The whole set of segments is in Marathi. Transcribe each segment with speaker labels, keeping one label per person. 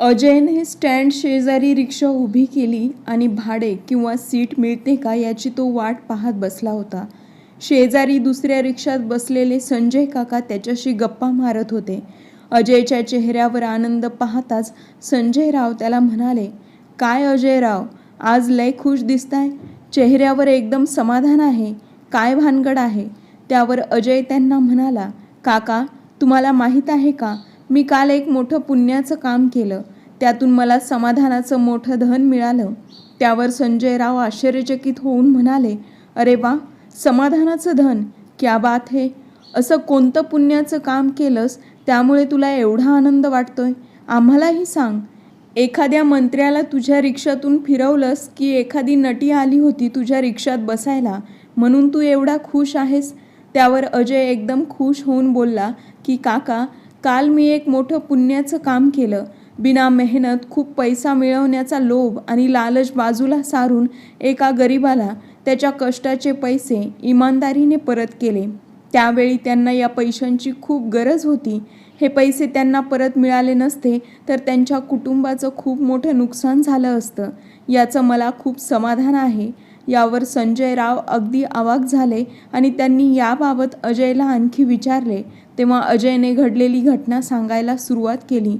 Speaker 1: अजयने स्टँड शेजारी रिक्षा उभी केली आणि भाडे किंवा सीट मिळते का याची तो वाट पाहत बसला होता. शेजारी दुसऱ्या रिक्षात बसलेले संजय काका त्याच्याशी गप्पा मारत होते. अजयच्या चेहऱ्यावर आनंद पाहताच संजय राव त्याला म्हणाले काय अजय राव आज लय खुश दिसताय. चेहऱ्यावर एकदम समाधान आहे. काय भानगड आहे? त्यावर अजय त्यांना म्हणाला काका तुम्हाला माहीत आहे का? मी काल एक मोठं पुण्याचं काम केलं. त्यातून मला समाधानाचं मोठं धन मिळालं. त्यावर संजय राव आश्चर्यचकित होऊन म्हणाले अरे वा समाधानाचं धन क्या बात हे. असं कोणतं पुण्याचं काम केलंस त्यामुळे तुला एवढा आनंद वाटतोय? आम्हालाही सांग. एखाद्या मंत्र्याला तुझ्या रिक्षातून फिरवलंस की एखादी नटी आली होती तुझ्या रिक्षात बसायला म्हणून तू एवढा खुश आहेस? त्यावर अजय एकदम खुश होऊन बोलला की काका काल मी एक मोठं पुण्याचं काम केलं. बिना मेहनत खूप पैसा मिळवण्याचा लोभ आणि लालच बाजूला सारून एका गरिबाला त्याच्या कष्टाचे पैसे इमानदारीने परत केले. त्यावेळी त्यांना या पैशांची खूप गरज होती. हे पैसे त्यांना परत मिळाले नसते तर त्यांच्या कुटुंबाचं खूप मोठं नुकसान झालं असतं. याचं मला खूप समाधान आहे. यावर संजय राव अगदी अवाक झाले आणि त्यांनी याबाबत अजयला आणखी विचारले. तेव्हा अजयने घडलेली घटना सांगायला सुरुवात केली.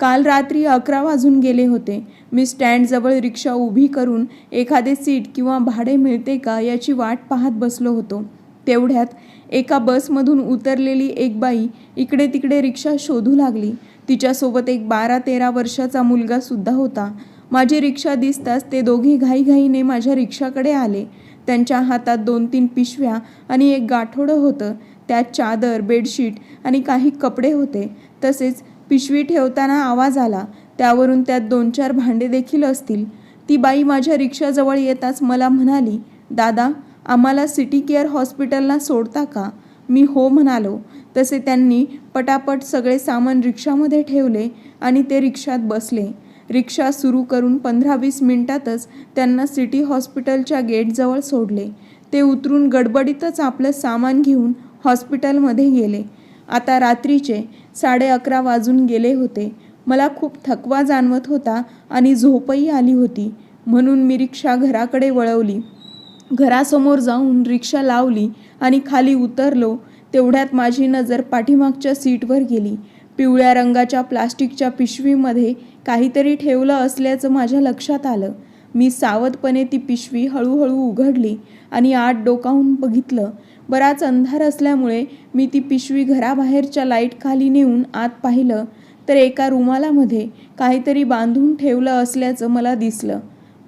Speaker 1: काल रात्री अकरा वाजून गेले होते. मी स्टँडजवळ रिक्षा उभी करून एखादे सीट किंवा भाडे मिळते का याची वाट पाहत बसलो होतो. तेवढ्यात एका बसमधून उतरलेली एक बाई इकडे तिकडे रिक्षा शोधू लागली. तिच्यासोबत एक बारा तेरा वर्षाचा मुलगासुद्धा होता. माझी रिक्षा दिसताच ते दोघे घाईघाईने माझ्या रिक्षाकडे आले. त्यांच्या हातात दोन तीन पिशव्या आणि एक गाठोडं होतं. त्यात चादर बेडशीट आणि काही कपडे होते. तसेच पिशवी ठेवताना आवाज आला. त्यावरून त्यात दोन चार भांडे देखील असतील. ती बाई माझ्या रिक्षाजवळ येताच मला म्हणाली दादा आम्हाला सिटी केअर हॉस्पिटलला सोडता का? मी हो म्हणालो. तसे त्यांनी पटापट सगळे सामान रिक्षामध्ये ठेवले आणि ते रिक्षात बसले. रिक्षा सुरू करून पंधरा वीस मिनिटातच त्यांना सिटी हॉस्पिटलच्या गेटजवळ सोडले. ते उतरून गडबडीतच आपलं सामान घेऊन हॉस्पिटलमध्ये गेले. आता रात्रीचे साडे अकरा वाजून गेले होते. मला खूप थकवा जाणवत होता आणि झोपही आली होती. म्हणून मी रिक्षा घराकडे वळवली. घरासमोर जाऊन रिक्षा लावली आणि खाली उतरलो. तेवढ्यात माझी नजर पाठीमागच्या सीटवर गेली. पिवळ्या रंगाच्या प्लास्टिकच्या पिशवीमध्ये काहीतरी ठेवलं असल्याचं माझ्या लक्षात आलं. मी सावधपणे ती पिशवी हळूहळू उघडली आणि आत डोकावून बघितलं. बराच अंधार असल्यामुळे मी ती पिशवी घराबाहेरच्या लाइट खाली नेऊन आत पाहिलं तर एका रुमालामध्ये काहीतरी बांधून ठेवलं असल्याचं मला दिसलं.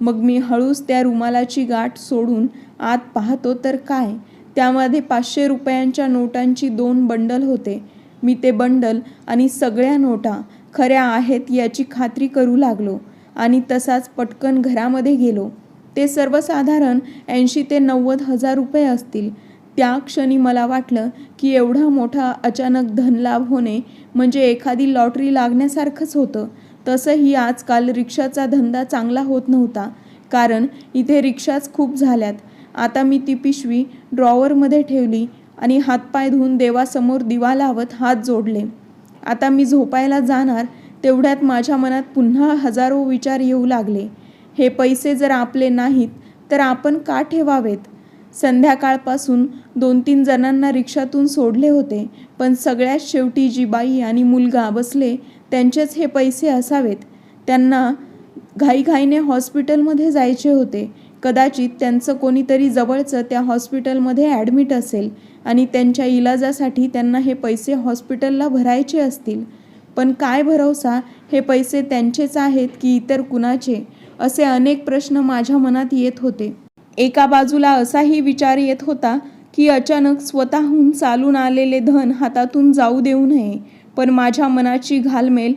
Speaker 1: मग मी हळूच त्या रुमालाची गाठ सोडून आत पाहतो तर काय? त्यामध्ये पाचशे रुपयांच्या नोटांची दोन बंडल होते. मी ते बंडल आणि सगळ्या नोटा खऱ्या आहेत याची खात्री करू लागलो आणि तसाच पटकन घरामध्ये गेलो. ते सर्वसाधारण ऐंशी ते नव्वद हजार रुपये असतील. त्या क्षणी मला वाटलं की एवढा मोठा अचानक धनलाभ होणे म्हणजे एखादी लॉटरी लागण्यासारखंच होतं. तसंही आजकाल रिक्षाचा धंदा चांगला होत नव्हता. कारण इथे रिक्षाच खूप झाल्यात. आता मी ती पिशवी ड्रॉवरमध्ये ठेवली आणि हातपाय धुवून देवासमोर दिवा लावत हात जोडले. आता मी झोपायला जाणार तेवढ्यात माझ्या मनात पुन्हा हजारो विचार येऊ लागले. हे पैसे जर आपले नाहीत तर आपण का ठेवावेत? संध्याकाळपासून दोन तीन जणांना रिक्षातून सोडले होते. पण सगळ्यात शेवटी जी बाई आणि मुलगा बसले. त्यांचेच हे पैसे असावेत. त्यांना घाईघाईने हॉस्पिटलमध्ये जायचे होते. कदाचित त्यांचं कोणीतरी जवळचं त्या हॉस्पिटलमध्ये ॲडमिट असेल आणि त्यांच्या इलाजासाठी त्यांना हे पैसे हॉस्पिटलला भरायचे असतील. पण काय भरवसा हे पैसे त्यांचेच आहेत की इतर कुणाचे? असे अनेक प्रश्न माझ्या मनात येत होते. एका बाजूला असाही विचार येत होता की अचानक स्वतःहून चालून आलेले धन हातातून जाऊ देऊ नये पण माझ्या मनाची घालमेल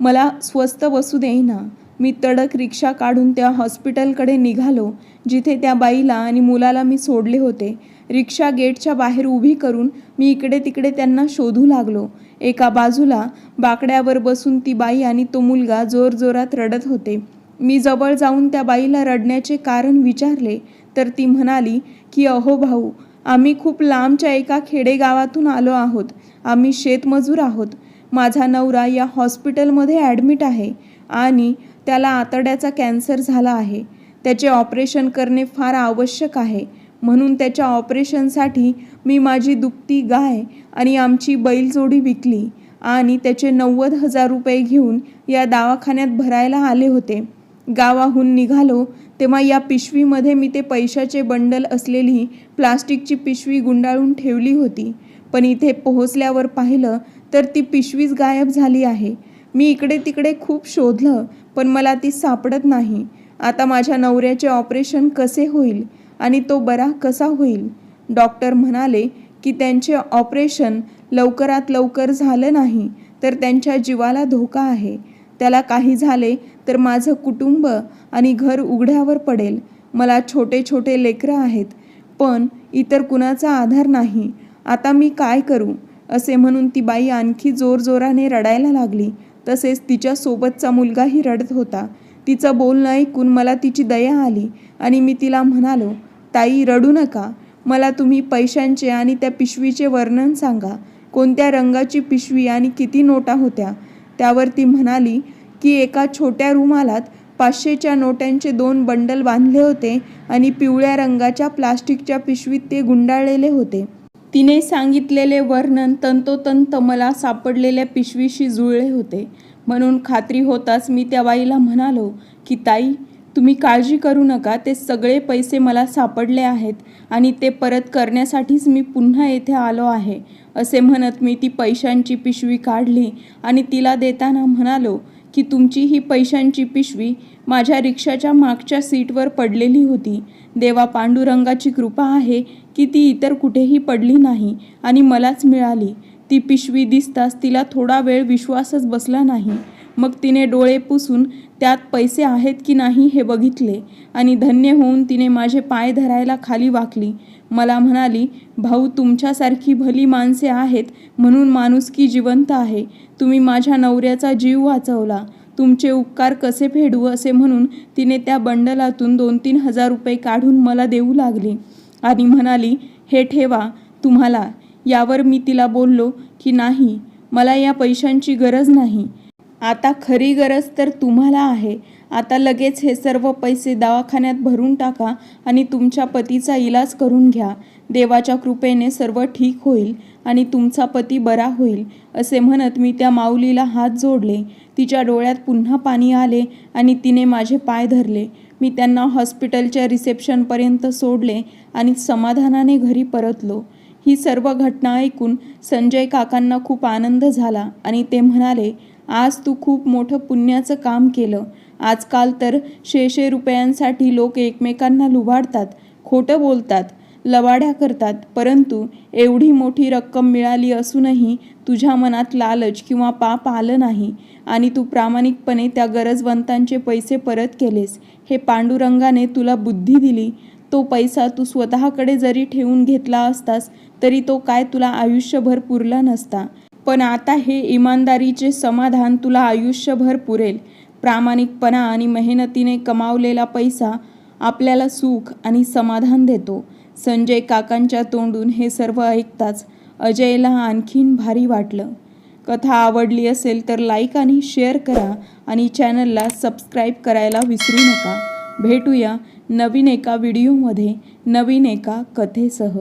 Speaker 1: मला स्वस्त बसू देईना. मी तडक रिक्षा काढून त्या हॉस्पिटलकडे निघालो जिथे त्या बाईला आणि मुलाला मी सोडले होते. रिक्षा गेटच्या बाहेर उभी करून मी इकडे तिकडे त्यांना शोधू लागलो. एका बाजूला बाकड्यावर बसून ती बाई आणि तो मुलगा जोरजोरात रडत होते. मी जवळ जाऊन त्या बाईला रडण्याचे कारण विचारले तर ती म्हणाली की अहो भाऊ आम्ही खूप लांबच्या एका खेडेगावातून आलो आहोत. आम्ही शेतमजूर आहोत. माझा नवरा या हॉस्पिटलमध्ये ॲडमिट आहे आणि त्याला आतड्याचा कॅन्सर झाला आहे. त्याचे ऑपरेशन करणे फार आवश्यक आहे. म्हणून त्याच्या ऑपरेशनसाठी मी माझी दुभती गाय आणि आमची बैलजोडी विकली आणि त्याचे नव्वद हजार रुपये घेऊन या दवाखान्यात भरायला आले होते. गावाहून निघालो तेव्हा या पिशवीमध्ये मी ते पैशाचे बंडल असलेली प्लास्टिकची पिशवी गुंडाळून ठेवली होती. पण इथे पोहोचल्यावर पाहिलं तर ती पिशवीच गायब झाली आहे. मी इकडे तिकडे खूप शोधलं पण मला ती सापडत नाही. आता माझ्या नवऱ्याचे ऑपरेशन कसे होईल आणि तो बरा कसा होईल? डॉक्टर म्हणाले की त्यांचे ऑपरेशन लवकरात लवकर झालं नाही तर त्यांच्या जीवाला धोका आहे. त्याला काही झाले तर माझं कुटुंब आणि घर उघड्यावर पडेल. मला छोटे छोटे लेकरं आहेत पण इतर कुणाचा आधार नाही. आता मी काय करू? असे म्हणून ती बाई आणखी जोरजोराने रडायला लागली. तसेच तिच्या सोबतचा मुलगाही रडत होता. तिचं बोलणं ऐकून मला तिची दया आली आणि मी तिला म्हणालो ताई रडू नका. मला तुम्ही पैशांचे आणि त्या पिशवीचे वर्णन सांगा. कोणत्या रंगाची पिशवी आणि किती नोटा होत्या? त्यावर ती म्हणाली की एका छोट्या रुमालात पाचशेच्या नोट्यांचे दोन बंडल बांधले होते आणि पिवळ्या रंगाच्या प्लास्टिकच्या पिशवीत ते गुंडाळलेले होते. तिने सांगितलेले वर्णन तंतोतंत मला सापडलेल्या पिशवीशी जुळले होते. म्हणून खात्री होताच मी त्या बाईला म्हणालो की ताई तुम्ही काळजी करू नका. ते सगळे पैसे मला सापडले आहेत आणि ते परत करण्यासाठीच मी पुन्हा येथे आलो आहे. असे म्हणत मी ती पैशांची पिशवी काढली आणि तिला देताना म्हणालो की तुमची ही पैशांची पिशवी माझ्या रिक्षाच्या मागच्या सीटवर पडलेली होती. देवा पांडुरंगाची कृपा आहे की ती इतर कुठेही पडली नाही आणि मलाच मिळाली. ती पिशवी दिसताच तिला थोडा वेळ विश्वासच बसला नाही. मग तिने डोळे पुसून त्यात पैसे आहेत की नाही हे बघितले आणि धन्य होऊन तिने माझे पाय धरायला खाली वाकली. मला म्हणाली भाऊ तुमच्यासारखी भली माणसे आहेत म्हणून माणुसकी जिवंत आहे. तुम्ही माझ्या नवऱ्याचा जीव वाचवला. तुमचे उपकार कसे फेडू असे म्हणून तिने त्या बंडलातून दोन तीन हजार रुपये काढून मला देऊ लागली. आणि म्हणाली हे ठेवा तुम्हाला. यावर मी तिला बोललो की नाही मला या पैशांची गरज नाही. आता खरी गरज तर तुम्हाला आहे. आता लगेच हे सर्व पैसे दवाखान्यात भरून टाका आणि तुमच्या पतीचा इलाज करून घ्या. देवाच्या कृपेने सर्व ठीक होईल आणि तुमचा पती बरा होईल असे म्हणत मी त्या माऊलीला हात जोडले. तिच्या डोळ्यात पुन्हा पाणी आले आणि तिने माझे पाय धरले. मी त्यांना हॉस्पिटलच्या रिसेप्शनपर्यंत सोडले आणि समाधानाने घरी परतलो. ही सर्व घटना ऐकून संजय काकांना खूप आनंद झाला आणि ते म्हणाले आज तू खूप मोठं पुण्याचं काम केलं. आजकाल तर शेशे रुपयांसाठी लोक एकमेकांना लुबाडतात खोटं बोलतात लवाड्या करतात. परंतु एवढी मोठी रक्कम मिळाली असूनही तुझ्या मनात लालच किंवा पाप आलं नाही आणि तू प्रामाणिकपणे त्या गरजवंतांचे पैसे परत केलेस. हे पांडुरंगाने तुला बुद्धी दिली. तो पैसा तू स्वतःकडे जरी ठेवून घेतला असतास तरी तो काय तुला आयुष्यभर पुरला नसता. पण आता हे इमानदारीचे समाधान तुला आयुष्यभर पुरेल. प्रामाणिकपणा आणि मेहनतीने कमावलेला पैसा आपल्याला सुख आणि समाधान देतो. संजय काकांच्या तोंडून हे सर्व ऐकताच अजयला आणखीन भारी वाटलं. कथा आवडली असेल तर लाईक आणि शेअर करा आणि चॅनलला सबस्क्राईब करायला विसरू नका. भेटूया नवीन एका व्हिडिओमध्ये नवीन एका कथेसह.